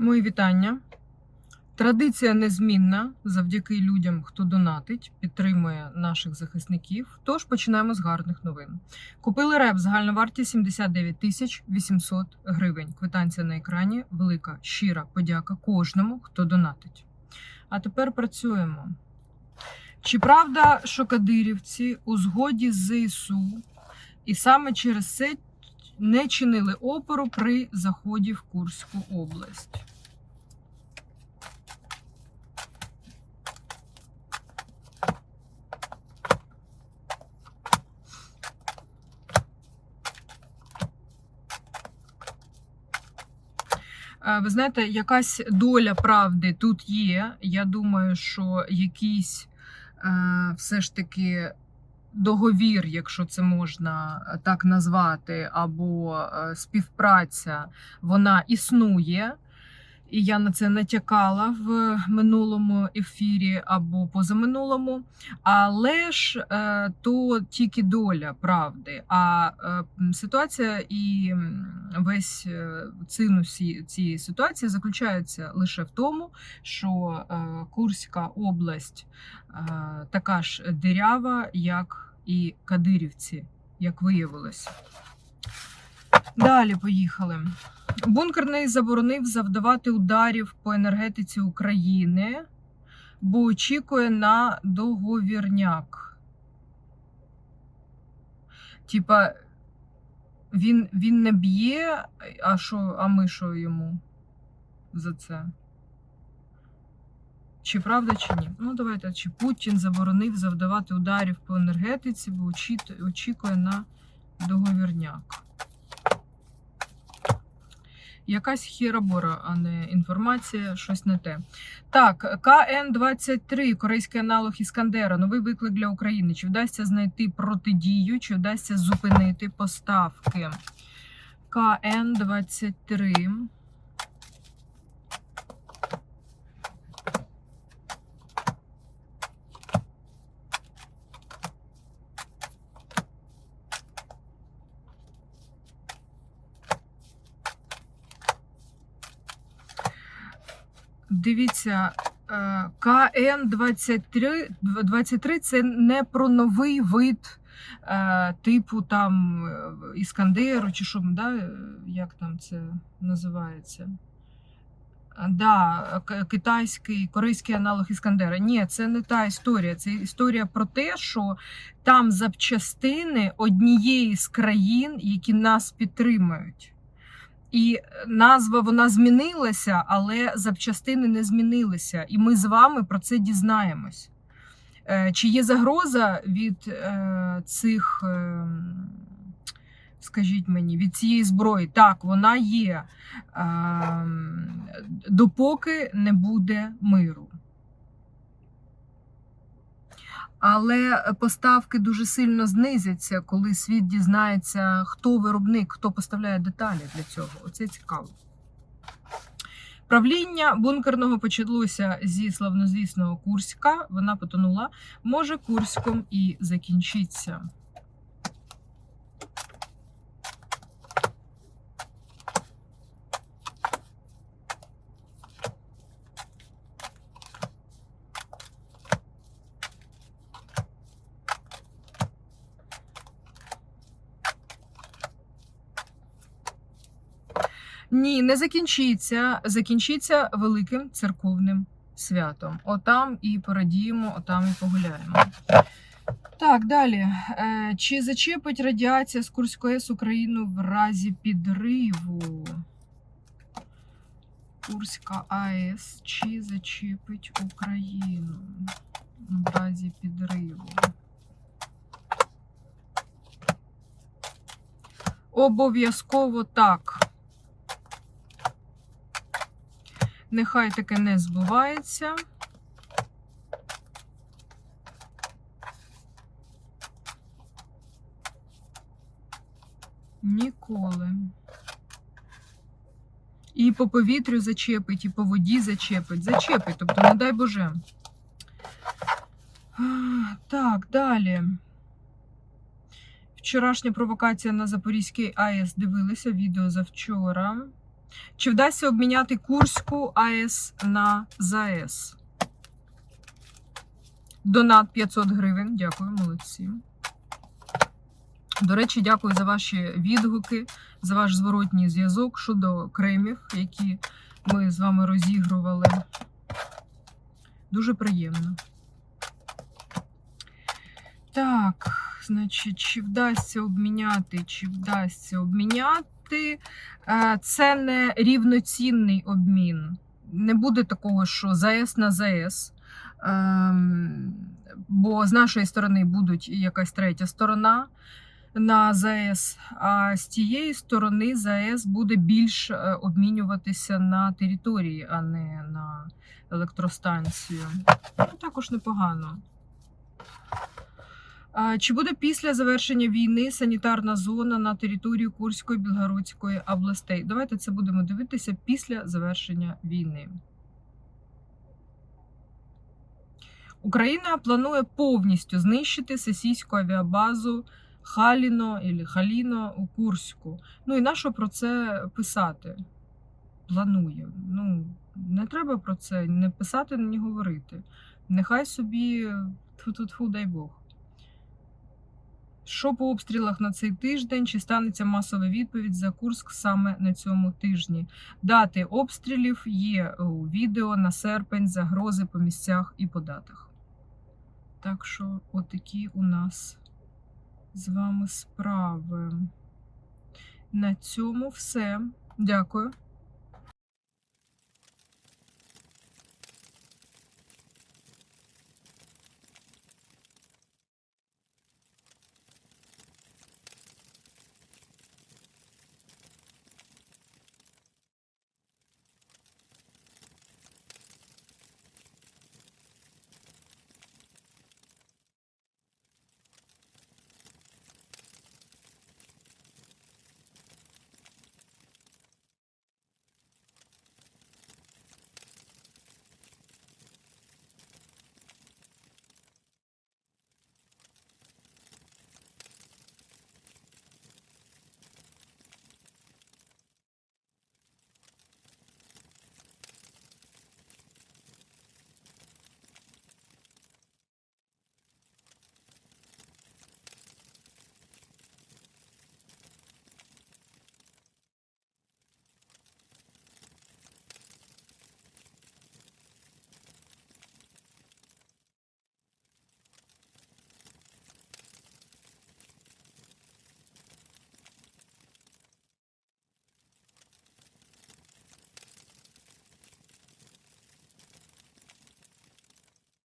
Мої вітання. Традиція незмінна завдяки людям, хто донатить, підтримує наших захисників. Тож починаємо з гарних новин. Купили реп загальна вартість 79 тисяч 800 гривень. Квитанція на екрані. Велика щира подяка кожному, хто донатить. А тепер працюємо. Чи правда, що кадирівці у згоді з ЗСУ і саме через це не чинили опору при заході в Курську область? Ви знаєте, якась доля правди тут є. Я думаю, що якийсь е, все ж таки договір, якщо це можна так назвати, або е, співпраця, вона існує. І я на це натякала в минулому ефірі або позаминулому. Але ж е, то тільки доля правди. А е, ситуація і весь е, цинус цієї ситуації заключається лише в тому, що Курська область така ж дирява, як і Кадирівці, як виявилось. Далі поїхали. Бункерний заборонив завдавати ударів по енергетиці України, бо очікує на договірняк. Типа, він, він не б'є, а що, а ми що йому за це? Чи правда, чи ні? Ну, давайте, чи Путін заборонив завдавати ударів по енергетиці, бо очі- очікує на договірняк. Якась хіробора, а не інформація, щось не те. Так, КН-23, корейський аналог Іскандера, новий виклик для України. Чи вдасться знайти протидію, чи вдасться зупинити поставки? КН-23. Дивіться, е, КН-23 23 це не про новий вид е, типу там е, Іскандеру, чи що, да, як там це називається? Да, китайський, корейський аналог Іскандера. Ні, це не та історія. Це історія про те, що там запчастини однієї з країн, які нас підтримують. І назва вона змінилася, але запчастини не змінилися. І ми з вами про це дізнаємось. Е, Чи є загроза від е, цих, е, скажіть мені, від цієї зброї? Так, вона є, е, допоки не буде миру. Але поставки дуже сильно знизяться, коли світ дізнається, хто виробник, хто поставляє деталі для цього. Оце цікаво. Правління бункерного почалося зі славнозвісного Курська. Вона потонула. Може, Курськом і закінчиться. Ні, не закінчиться. Закінчиться великим церковним святом. Отам і порадіємо, отам і погуляємо. Так, далі. Е, Чи зачепить радіація з Курської АЕС Україну в разі підриву? Курська АЕС чи зачепить Україну в разі підриву? Обов'язково так. Нехай таке не збувається. Ніколи. І по повітрю зачепить, і по воді зачепить. Зачепить, тобто, не дай Боже. Так, далі. Вчорашня провокація на Запорізькій АЕС дивилися відео завчора. Чи вдасться обміняти Курську АЕС на ЗАЕС? Донат 500 гривень. Дякую, молодці. До речі, дякую за ваші відгуки, за ваш зворотній зв'язок щодо кремів, які ми з вами розігрували. Дуже приємно. Так, значить, чи вдасться обміняти, чи вдасться обміняти. Е, Це не рівноцінний обмін. Не буде такого, що ЗАЕС на ЗАЕС. Ем, Бо з нашої сторони будуть якась третя сторона на ЗАЕС, а з тієї сторони ЗАЕС буде більш е, обмінюватися на території, а не на електростанцію. Ну, також непогано. Чи буде після завершення війни санітарна зона на території Курської Білгородської областей? Давайте це будемо дивитися після завершення війни. Україна планує повністю знищити сесійську авіабазу Халіно або Халіно у Курську. Ну і нащо про це писати? Планує. Ну, не треба про це не писати, не говорити. Нехай собі тфу-тфу, дай Бог. Що по обстрілах на цей тиждень? Чи станеться масова відповідь за Курск саме на цьому тижні? Дати обстрілів є у відео на серпень, загрози по місцях і по датах. Так що, отакі у нас з вами справи. На цьому все. Дякую.